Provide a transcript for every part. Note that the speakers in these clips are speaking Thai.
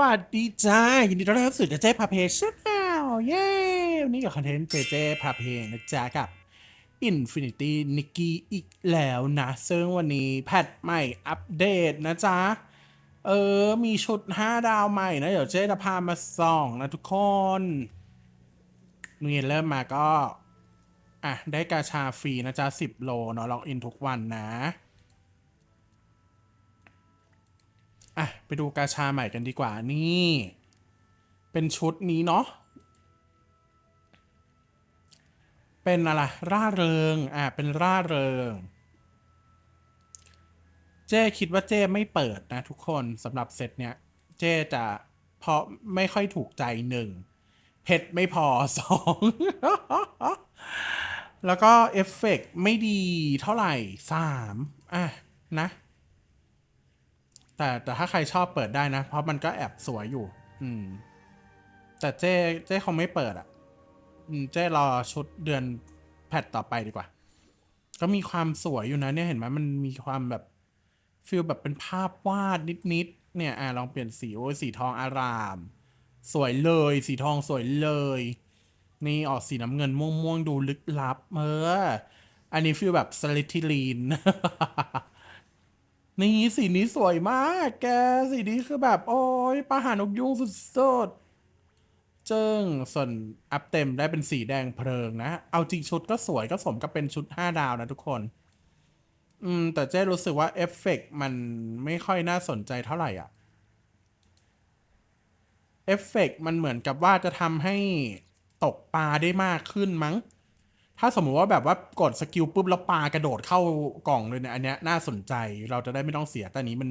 วัสดีจ้ายินดีต้อนรับสู่เจเจพาเพชแนลเย้วันนี้กับคอนเทนต์เจเจพาเพนะจ๊ะกับ Infinity Nikki อีกแล้วนะ ซึ่งวันนี้แพทใหม่อัปเดตนะจ๊ะ เออ มีชุด 5 ดาวใหม่นะ เดี๋ยวเจ๊จะพามาส่องนะทุกคนนี่เริ่มมาก็ อะ ได้กาชาฟรีนะจ๊ะ 10 โลเนาะล็อกอินทุกวันนะ อะ ไปดูกาชาใหม่กันดีกว่านี่ เป็นชุดนี้เนาะเป็นอะไรร่าเริงอะเป็นร่าเริง เจ้คิดว่าเจ้ไม่เปิดนะทุกคนสำหรับเซตเนี้ย เจ้จะเพราะไม่ค่อยถูกใจหนึ่งเพชรไม่พอสองแล้วก็เอฟเฟกต์ไม่ดีเท่าไหร่สามอะนะ แต่แต่ถ้าใครชอบเปิดได้นะ เพราะมันก็แอบสวยอยู่ อืม แต่เจ้เจ้คงไม่เปิดอะเจ้รอชุดเดือนแพทต่อไปดีกว่า ก็มีความสวยอยู่นะเนี่ยเห็นไหมมันมีความแบบฟีลแบบเป็นภาพวาดนิดๆเนี่ยอะลองเปลี่ยนสีโอ้สีทองอาราม สวยเลย สีทองสวยเลย นี่ออกสีน้ำเงินม่วงๆดูลึกลับเอออันนี้ฟีลแบบสลิทิลีน นี่สีนี้สวยมาก แกสีนี้คือแบบ โอ้ยปลาหานกยุงสุดๆเจิงส่วนอัพเต็มได้เป็นสีแดงเพลิงนะ เอาจริงชุดก็สวยก็สมกับเป็นชุด5ดาวนะทุกคน อืม แต่เจ๊รู้สึกว่าเอฟเฟกต์มันไม่ค่อยน่าสนใจเท่าไหร่อะเอฟเฟกต์มันเหมือนกับว่าจะทำให้ตกปลาได้มากขึ้นมั้ง ถ้าสมมุติว่าแบบว่ากดสกิลปุ๊บแล้วปลากระโดดเข้ากล่องเลยเนี่ยอันเนี้ยน่าสนใจเราจะได้ไม่ต้องเสียแต่นี้มัน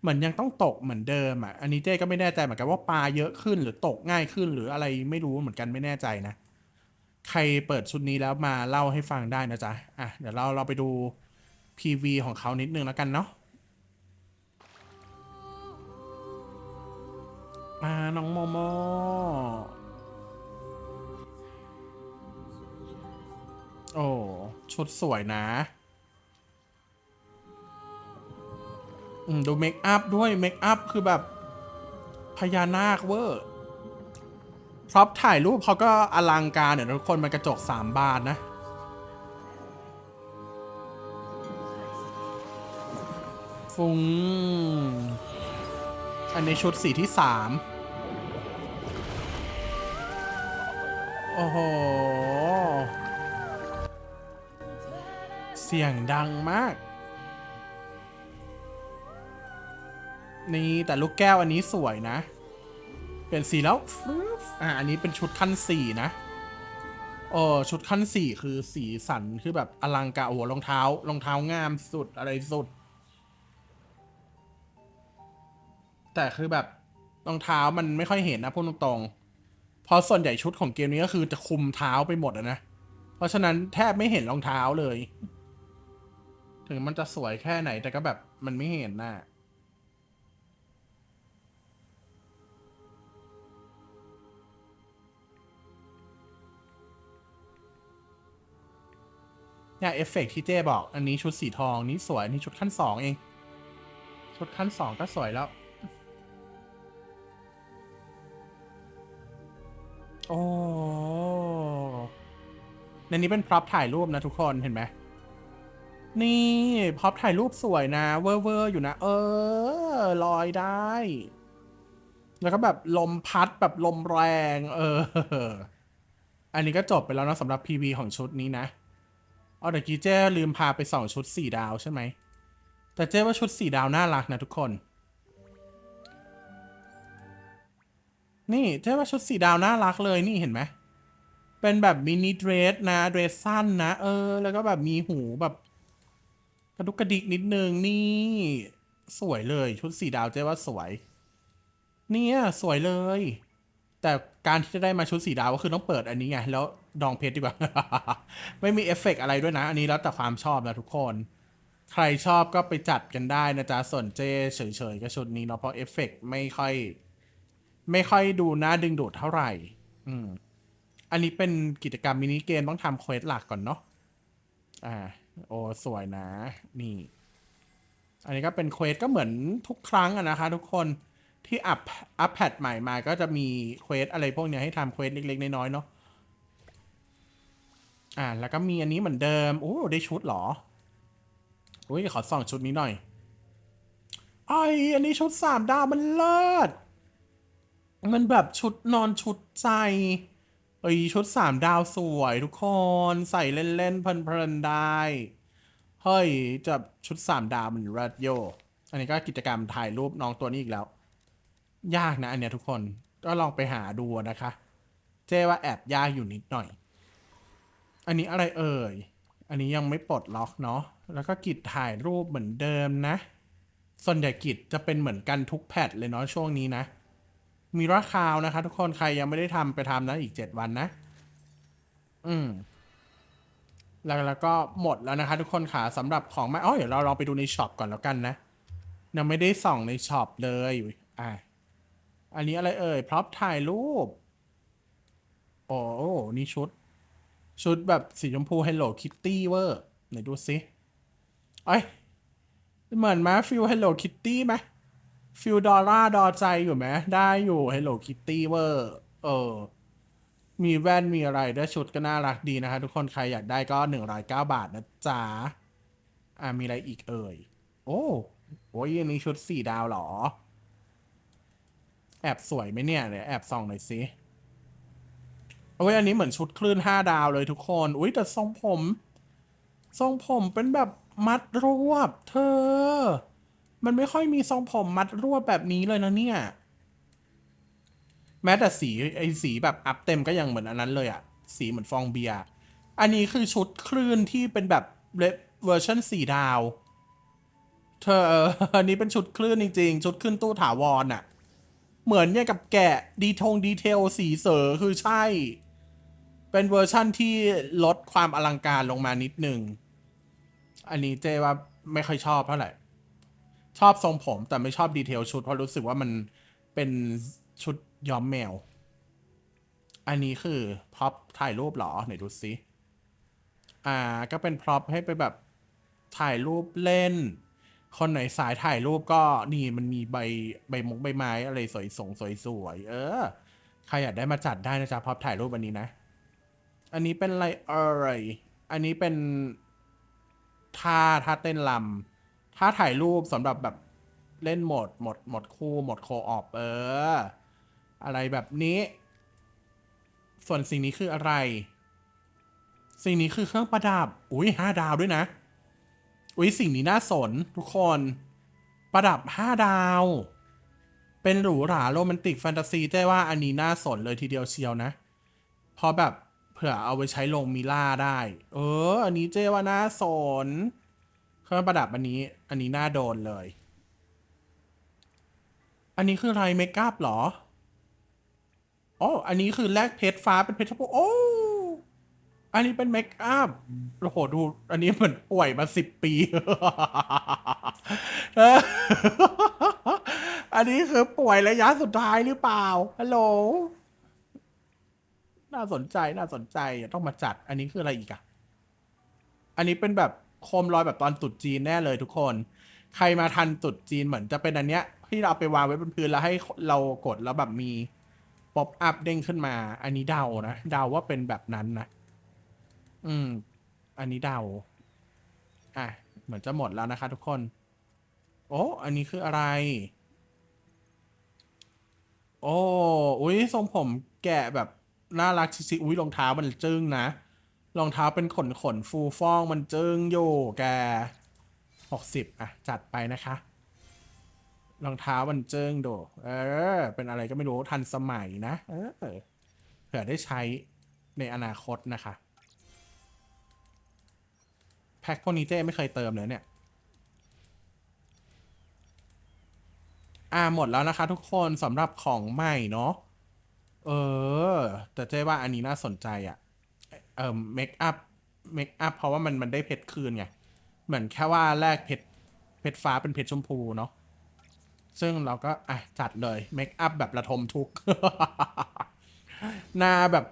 เหมือนยังต้องตกเหมือนเดิมอะอันนี้เจ๊ก็ไม่แน่ใจเหมือนกันว่าปลาเยอะขึ้นหรือตกง่ายขึ้นหรืออะไรไม่รู้เหมือนกันไม่แน่ใจนะ ใครเปิดชุดนี้แล้วมาเล่าให้ฟังได้นะจ๊ะอะเดี๋ยวเราเราไปดู PV ของเขานิดนึงแล้วกันเนาะอ่าน้องโมโม โอ้ ชุดสวยนะ อืม ดูเมคอัพด้วย เมคอัพคือแบบพญานาคเวอร์พร็อพถ่ายรูปเขาก็อลังการเดี๋ยทุกคนมันกระจกสามบานนะ ฟุ้งอันนี้ชุดสีที่สามโอ้โห เสียงดังมาก นี่แต่ลูกแก้วอันนี้สวยนะ เปลี่ยนสีแล้วอ่าอันนี้เป็นชุดขั้นสี่นะโอ้ชุดขั้นสี่คือสีสันคือแบบอลังการโอ้โหรองเท้ารองเท้างามสุดอะไรสุด แต่คือแบบรองเท้ามันไม่ค่อยเห็นนะพูดตรงๆเพราะส่วนใหญ่ชุดของเกมนี้ก็คือจะคุมเท้าไปหมดอะนะ เพราะฉะนั้นแทบไม่เห็นรองเท้าเลย ถึงมันจะสวยแค่ไหนแต่ก็แบบมันไม่เห็นน่ะเนี่ยเอฟเฟกต์ที่เจ้บอก อันนี้ชุดสีทองนี่สวยนนี่ชุดขั้นสองเอง ชุดขั้นสองก็สวยแล้ว โอ้ในนี้เป็นพร็อพถ่ายรูปนะทุกคนเห็นไหม นี่พอพถ่ายรูปสวยนะ เวอร์เวอร์อยู่นะ เออ ลอยได้ แล้วก็แบบลมพัดแบบลมแรง เออ อันนี้ก็จบไปแล้วนะสำหรับ PV ของชุดนี้นะเอาเดี๋ยวกี้เจ้ลืมพาไปสองชุดสี่ดาวใช่ไหม แต่เจ้ว่าชุดสี่ดาวน่ารักนะทุกคน นี่เจ้ว่าชุดสี่ดาวน่ารักเลยนี่เห็นไหมเป็นแบบมินิเดรสนะเดรสสั้นนะ เออ แล้วก็แบบมีหูแบบ กระดุกกระดิกนิดนึงนี่ สวยเลยชุดสีดาวเจ้ว่าสวย เนี่ยสวยเลย แต่การที่จะได้มาชุดสีดาวก็คือต้องเปิดอันนี้ไง แล้วดองเพชรดีกว่า ไม่มีเอฟเฟกต์อะไรด้วยนะ อันนี้แล้วแต่ความชอบนะทุกคน ใครชอบก็ไปจัดกันได้นะจ๊ะส่วนเจเฉยๆกับชุดนี้เนาะเพราะเอฟเฟกต์ไม่ค่อย ไม่ค่อยดูน่าดึงดูดเท่าไหร่ อืมอันนี้เป็นกิจกรรมมินิเกมต้องทำเควสหลักก่อนเนาะอ่า โอ้สวยนะ นี่ อันนี้ก็เป็นเควสก็เหมือนทุกครั้งอะนะคะ ทุกคนที่อัพอัพแพดใหม่มาก็จะมีเควสอะไรพวกเนี้ยให้ทำเควสเล็ก ๆ น้อยๆเนาะอ่า แล้วก็มีอันนี้เหมือนเดิมโอ้ได้ชุดเหรออุ้ยขอส่องชุดนี้หน่อยไออันนี้ชุดสามดาวมันเลิศมันแบบชุดนอนชุดใจ เอ้ยชุดสามดาวสวยทุกคนใส่เล่นๆเพลินๆได้ เฮ้ยจะชุดสามดาวมันรัดโย อันนี้ก็กิจกรรมถ่ายรูปน้องตัวนี้อีกแล้ว ยากนะอันเนี้ยทุกคนก็ลองไปหาดูนะคะ เจ๊ว่าแอบยากอยู่นิดหน่อย อันนี้อะไรเอ่ย อันนี้ยังไม่ปลดล็อกเนาะแล้วก็กิจถ่ายรูปเหมือนเดิมนะ ส่วนใหญ่กิจจะเป็นเหมือนกันทุกแพทเลยเนาะช่วงนี้นะ มีราคาวนะคะ ทุกคนใครยังไม่ได้ทำไปทำนะอีกเจ็ดวันนะ อืมแล้วแล้วก็หมดแล้วนะคะ ทุกคนค่ะสำหรับของใหม่อ๋อเดี๋ยวเราลองไปดูในช็อปก่อนแล้วกันนะยังไม่ได้ส่องในช็อปเลยอะอันนี้อะไรเอ่ยพร็อพถ่ายรูปโอ้นี่ชุด ชุดแบบสีชมพู Hello Kitty เวอร์ไหนดูสิเอ้ยเหมือนไหมฟิล Hello Kitty ไหม ฟิลดอลล่าดอใจอยู่ไหมได้อยู่ Hello Kitty เวอร์เออ มีแว่นมีอะไรด้วยชุดก็น่ารักดีนะคะ ทุกคนใครอยากได้ก็หนึ่งร้อยเก้าบาทนะจ๊ะ อ่ามีอะไรอีกเอ่ย โอ้โอ้ยอันนี้ชุดสี่ดาวเหรอ แอบสวยไหมเนี่ยเดี๋ยวแอบส่องหน่อยสิโอ้ยอันนี้เหมือนชุดคลื่นห้าดาวเลยทุกคน อุ้ยแต่ทรงผม ทรงผมเป็นแบบมัดรวบ เธอ มันไม่ค่อยมีทรงผมมัดรวบแบบนี้เลยนะเนี่ย แม้แต่สีไอ้สีแบบอัพเต็มก็ยังเหมือนอันนั้นเลยอะสีเหมือนฟองเบียร์ อันนี้คือชุดคลื่นที่เป็นแบบเวอร์ชันสีดาว เธออันนี้เป็นชุดคลื่นจริงๆ ชุดขึ้นตู้ถาวรอะเหมือนเนี่ยกับแกะดีทงดีเทลสีเสือคือใช่ เป็นเวอร์ชั่นที่ลดความอลังการลงมานิดนึง อันนี้เจว่าไม่ค่อยชอบเท่าไหร่ ชอบทรงผมแต่ไม่ชอบดีเทลชุด เพราะรู้สึกว่ามันเป็นชุดย้อมแมว อันนี้คือพร็อพถ่ายรูปเหรอไหนดูสิอ่าก็เป็นพร็อพให้ไปแบบถ่ายรูปเล่น คนไหนสายถ่ายรูปก็นี่มันมีใบใบมงใบไม้อะไรสวยสงสวยสวยเออใครอยากได้มาจัดได้นะจ๊ะพร็อพถ่ายรูปอันนี้นะ อันนี้เป็นอะไรเอ่ยอันนี้เป็นท่าท่าเต้นลำ ท่าถ่ายรูปสำหรับแบบเล่นโหมดโหมดโหมดคู่โหมดโคออปเออ อะไรแบบนี้ ส่วนสิ่งนี้คืออะไร สิ่งนี้คือเครื่องประดับ อุ้ยห้าดาวด้วยนะ อุ้ยสิ่งนี้น่าสนทุกคน ประดับห้าดาว เป็นหรูหราโรแมนติกแฟนตาซีได้ว่าอันนี้น่าสนเลยทีเดียวเชียวนะพราะแบบเผื่อเอาไปใช้ลงมิล่าได้ เออ อันนี้เจ้ว่าน่าสน เครื่องประดับอันนี้ อันนี้น่าโดนเลย อันนี้คืออะไรเมคอัพเหรออ๋ออันนี้คือแลกเพชรฟ้าเป็นเพชรพูโอ้อันนี้เป็นเมคอัพโอ้โหดู อันนี้เหมือนป่วยมาสิบปีเอออันนี้คือป่วยระยะสุดท้ายหรือเปล่า ฮัลโหล น่าสนใจ น่าสนใจ ต้องมาจัด อันนี้คืออะไรอีกอะอันนี้เป็นแบบ โคมลอยแบบตอนตุดจีนแน่เลยทุกคน ใครมาทันตุดจีนเหมือนจะเป็นอันเนี้ยที่เราเอาไปวางไว้บนพื้นแล้วให้เรากดแล้วแบบมีป๊อปอัพเด้งขึ้นมา อันนี้เดานะเดาว่าเป็นแบบนั้นนะอืม อันนี้เดาอะเหมือนจะหมดแล้วนะคะ ทุกคน โอ้อันนี้คืออะไร โอ้อุ้ยทรงผมแกะแบบน่ารักชิๆอุ้ยรองเท้ามันจึ้งนะ รองเท้าเป็นขนขนฟูฟ่องมันเจึ้งอยู่แกหกสิบอะ จัดไปนะคะ รองเท้ามันเจิงโด เออ เป็นอะไรก็ไม่รู้ทันสมัยนะ เออเผื่อได้ใช้ในอนาคตนะคะ แพ็คพวกนี้เจ้ไม่เคยเติมเลยเนี่ย อ่าหมดแล้วนะคะทุกคนสำหรับของใหม่เนาะเออ แต่เจ้ว่าอันนี้น่าสนใจอะ่ะ เอ่อเมคอัพเมคอัพเพราะว่ามันมันได้เพชรคืนไง เหมือนแค่ว่าแลกเพชรเพชรฟ้าเป็นเพชรชมพูเนาะซึ่งเราก็อะจัดเลยเมคอัพแบบระทมทุก หน้าแบบ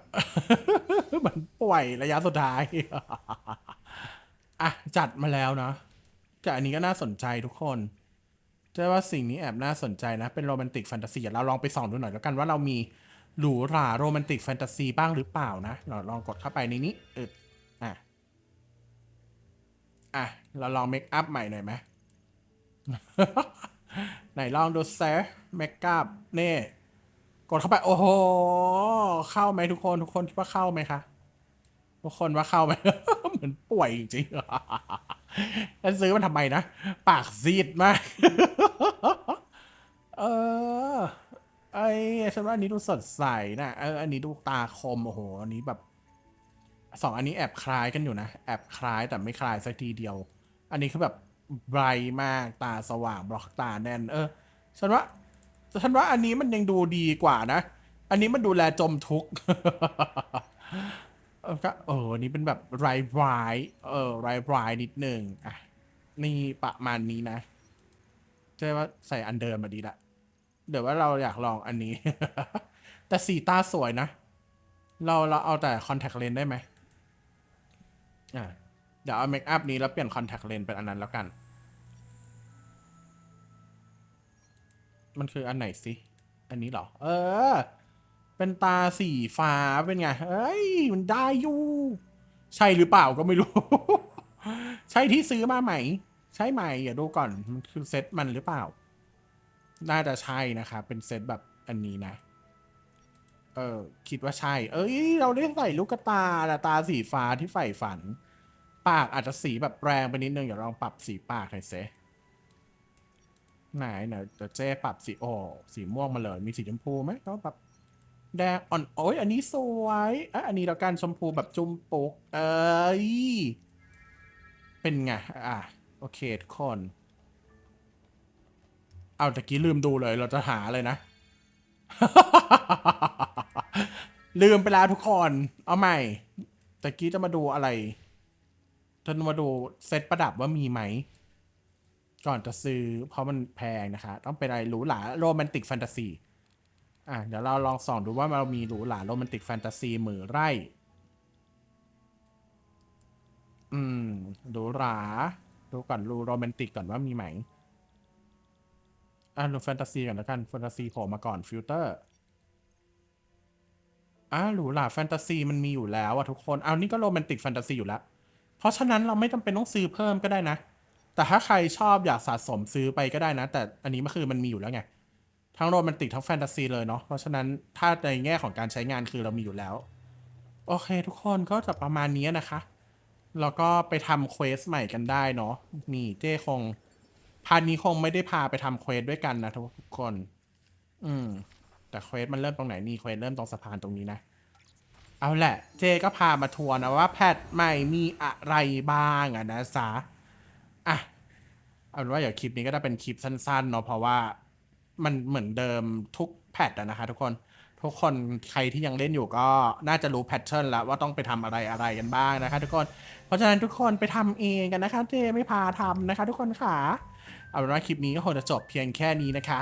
เหมือนป่วยระยะสุดท้าย อะ จัดมาแล้วนะแต่อันนี้ก็น่าสนใจทุกคนเจ๊ว่าสิ่งนี้แอบน่าสนใจนะ เป็นโรแมนติกแฟนตาซีเราลองไปส่องดูหน่อยแล้วกันว่าเรามี หรูหราโรแมนติกแฟนตาซีบ้างหรือเปล่านะเราลองกดเข้าไปในนี้อึดอะ อะ เราลองเมคอัพใหม่หน่อยไหมไหนลองดูเซฟเมคอัพนี่ กดเข้าไป โอ้โห เข้าไหมทุกคน ทุกคนคิดว่าเข้าไหมคะ ทุกคนว่าเข้าไหมเหมือนป่วยจริงๆแล้วซื้อมันทำไมนะ ปากซีดมาก เออ ไอ้ฉันว่าอันนี้ดูสดใสนะเอออันนี้ดูตาคมโอ้โหอันนี้แบบสองอันนี้แอบคล้ายกันอยู่นะแอบคล้ายแต่ไม่คล้ายสักทีเดียว อันนี้คือแบบไบรท์มากตาสว่างบล็อกตาแน่น เออฉันว่าฉันว่าอันนี้มันยังดูดีกว่านะ อันนี้มันดูแลจมทุกข์เออก็เอออันนี้เป็นแบบไรไรเออไรไรนิดนึงอะนี่ประมาณนี้นะใช่ว่าใส่อันเดิมมาดีละ เดี๋ยวว่าเราอยากลองอันนี้ แต่สีตาสวยนะ เราเราเอาแต่คอนแทคเลนส์ได้ไหมอะเดี๋ยวเอาเมคอัพนี้แล้วเปลี่ยนคอนแทคเลนส์เป็นอันนั้นแล้วกัน มันคืออันไหนสิอันนี้เหรอ เออ เป็นตาสีฟ้าเป็นไง เอ้ย มันได้อยู่ ใช่หรือเปล่าก็ไม่รู้ ใช่ที่ซื้อมาใหม่ใช่ไหมอย่าดูก่อน มันคือเซตมันหรือเปล่า น่าจะใช่นะคะเป็นเซตแบบอันนี้นะ เออคิดว่าใช่ เอ้ย เราได้ใส่ลูกตาละตาสีฟ้าที่ใฝ่ฝัน ปากอาจจะสีแบบแรงไปนิดนึง เดี๋ยวลองปรับสีปากหน่อยเซไหนเดี๋ยวเดี๋ยวเจ๊ปรับสีโอสีม่วงมาเลย มีสีชมพูไหมก็ปรับแดงอ่อนโอ้ยอันนี้สวยอะอันนี้แล้วกันชมพูแบบจุ่มปุก เอ้ย เป็นไง อะ โอเคทุกคน เอาตะกี้ลืมดูเลย เราจะหาเลยนะ ลืมไปแล้วทุกคน เอาใหม่ตะกี้จะมาดูอะไรจะมาดูเซตประดับว่ามีไหม ก่อนจะซื้อเพราะมันแพงนะคะ ต้องเป็นอะไรหรูหราโรแมนติกแฟนตาซีอะเดี๋ยวเราลองส่องดูว่าเรามีหรูหราโรแมนติกแฟนตาซีหมือไร่ อืมหรูหราดูก่อนดูโรแมนติกก่อนว่ามีไหม อะดูแฟนตาซีก่อนแล้วกันแฟนตาซีโผล่มาก่อนฟิลเตอร์อะหรูหราแฟนตาซีมันมีอยู่แล้วอะทุกคนเอานี่ก็โรแมนติกแฟนตาซีอยู่แล้ว เพราะฉะนั้นเราไม่จำเป็นต้องซื้อเพิ่มก็ได้นะ แต่ถ้าใครชอบอยากสะสมซื้อไปก็ได้นะ แต่อันนี้มันคือมันมีอยู่แล้วไง ทั้งโรแมนติกทั้งแฟนตาซีเลยเนาะเพราะฉะนั้นถ้าในแง่ของการใช้งานคือเรามีอยู่แล้ว โอเค ทุกคนก็จะประมาณนี้นะคะแล้วก็ไปทำเควสใหม่กันได้เนาะนี่เจ้คง พาร์ทนี้คงไม่ได้พาไปทำเควสด้วยกันนะทุกคน อืม แต่เควสมันเริ่มตรงไหนนี่เควสเริ่มตรงสะพานตรงนี้นะ เอาแหละ เจก็พามาทัวร์นะว่าแพทใหม่มีอะไรบ้างอะนะสาอะ เอาเป็นว่าเดี๋ยวคลิปนี้ก็จะเป็นคลิปสั้นๆเนาะเพราะว่ามันเหมือนเดิมทุกแพทอะนะคะ ทุกคน ทุกคนใครที่ยังเล่นอยู่ก็น่าจะรู้แพทเทิร์นแล้วว่าต้องไปทำอะไรอะไรกันบ้างนะคะ ทุกคน เพราะฉะนั้นทุกคนไปทำเองกันนะคะ เจไม่พาทำนะคะ ทุกคนค่ะ เอาเป็นว่าคลิปนี้ก็คงจะจบเพียงแค่นี้นะคะ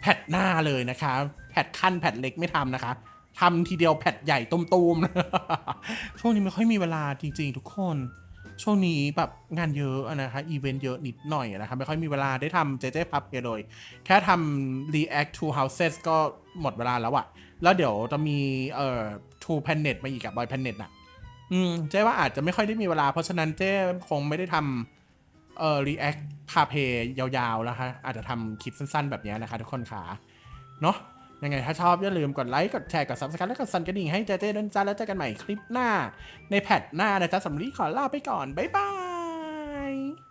แพทหน้าเลยนะคะ แพทขั้นแพทเล็กไม่ทำนะคะทำทีเดียวแพทใหญ่ตุ้มๆช่วงนี้ไม่ค่อยมีเวลาจริง ๆ ทุกคน ช่วงนี้แบบงานเยอะนะคะอีเวนต์เยอะนิดหน่อยนะคะไม่ค่อยมีเวลาได้ทำเจเจพับเลย แค่ทำ React to Houses ก็หมดเวลาแล้วอะแล้วเดี๋ยวจะมีเอ่อ Two Planet มาอีกกับบอย Planet น่ะอืมเจ๊ว่าอาจจะไม่ค่อยได้มีเวลาเพราะฉะนั้นเจ๊คงไม่ได้ทำ เอ่อ React พาเพยยาวๆนะคะอาจจะทำคลิปสั้นๆแบบนี้นะคะทุกคนค่ะเนาะยังไงถ้าชอบอย่าลืมกดไลค์ กดแชร์ กด subscribe และกดสั่นกระดิ่งให้เจเจด้วยนะจ้าแล้วเจอกันใหม่คลิปหน้า ในแพทหน้านะจ๊ะสำหรับนี้ขอลาไปก่อน บ๊ายบาย